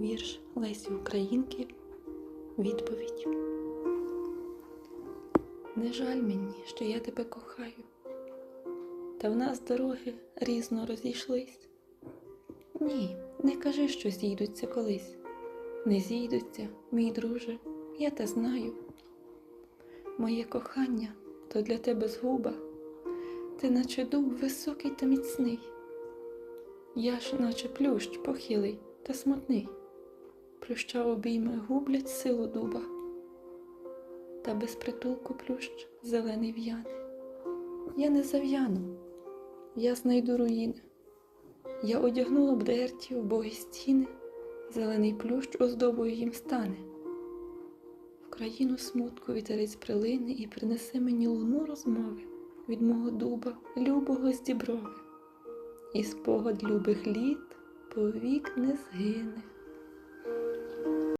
вірш Лесі Українки Відповідь. Не жаль мені, що я тебе кохаю, та в нас дороги різно розійшлись. Ні, не кажи, що зійдуться колись. Не зійдуться, мій друже, я те знаю. Моє кохання то для тебе згуба, ти наче дуб високий та міцний. Я ж, наче плющ похилий та смутний. Плюща обійми гублять силу дуба, та без притулку плющ зелений в'яне. Я не зав'яну, я знайду руїни. Я одягнула б дерті в богі стіни, зелений плющ оздобою їм стане. В країну смутку вітерець прилине і принесе мені луну розмови від мого дуба, любого з і спогад любих літ повік не згине.